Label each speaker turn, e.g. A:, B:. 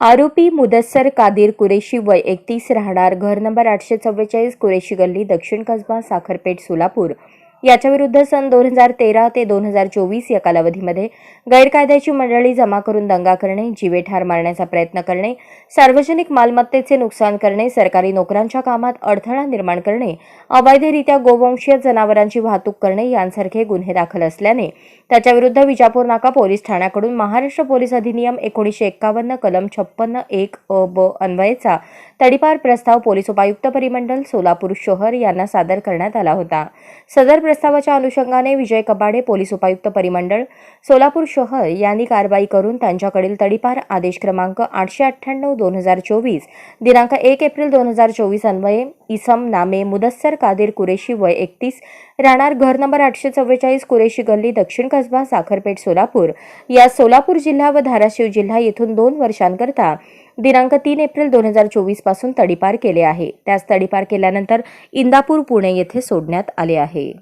A: आरोपी मुदस्सर कादिर कुरेशी वय एकतीस राहणार. घर नंबर आठशे चव्वेचाळीस कुरेशी गल्ली दक्षिण कसबा साखरपेठ सोलापूर. याच्याविरुद्ध सन दोन हजार तेरा ते दोन हजार चोवीस या कालावधीमध्ये गैरकायद्याची मंडळी जमा करून दंगा करणे जीवे ठार मारण्याचा प्रयत्न करणे सार्वजनिक मालमत्तेचे नुकसान करणे सरकारी नोकरांच्या कामात अडथळा निर्माण करणे अवैधरित्या गोवंशीय जनावरांची वाहतूक करणे यांसारखे गुन्हे दाखल असल्याने त्याच्याविरुद्ध विजापूर नाका पोलीस ठाण्याकडून महाराष्ट्र पोलीस अधिनियम एकोणीसशे एक्कावन्न कलम छप्पन्न एक अ ब अन्वयेचा तडीपार प्रस्ताव पोलीस उपायुक्त परिमंडळ सोलापूर शहर यांना सादर करण्यात आला होता. सदर प्रस्तावाच्या अनुषंगाने विजय कबाडे पोलीस उपायुक्त परिमंडळ सोलापूर शहर यांनी कारवाई करून त्यांच्याकडील तडीपार आदेश क्रमांक आठशे अठ्ठ्याण्णव दोन हजार चोवीस दिनांक एक एप्रिल दोन हजार चोवीस अन्वये इसम नामे मुदस्सर कादिर कुरेशी वय एकतीस. राहणार घर नंबर आठशे चव्वेचाळीस कुरेशी गल्ली दक्षिण कसबा साखरपेठ सोलापूर. या सोलापूर जिल्हा व धाराशिव जिल्हा येथून दोन वर्षांकरता दिनांक तीन एप्रिल दोन हजार चोवीसपासून तडीपार केले आहे. त्यास तडीपार केल्यानंतर इंदापूर पुणे येथे सोडण्यात आले आहे.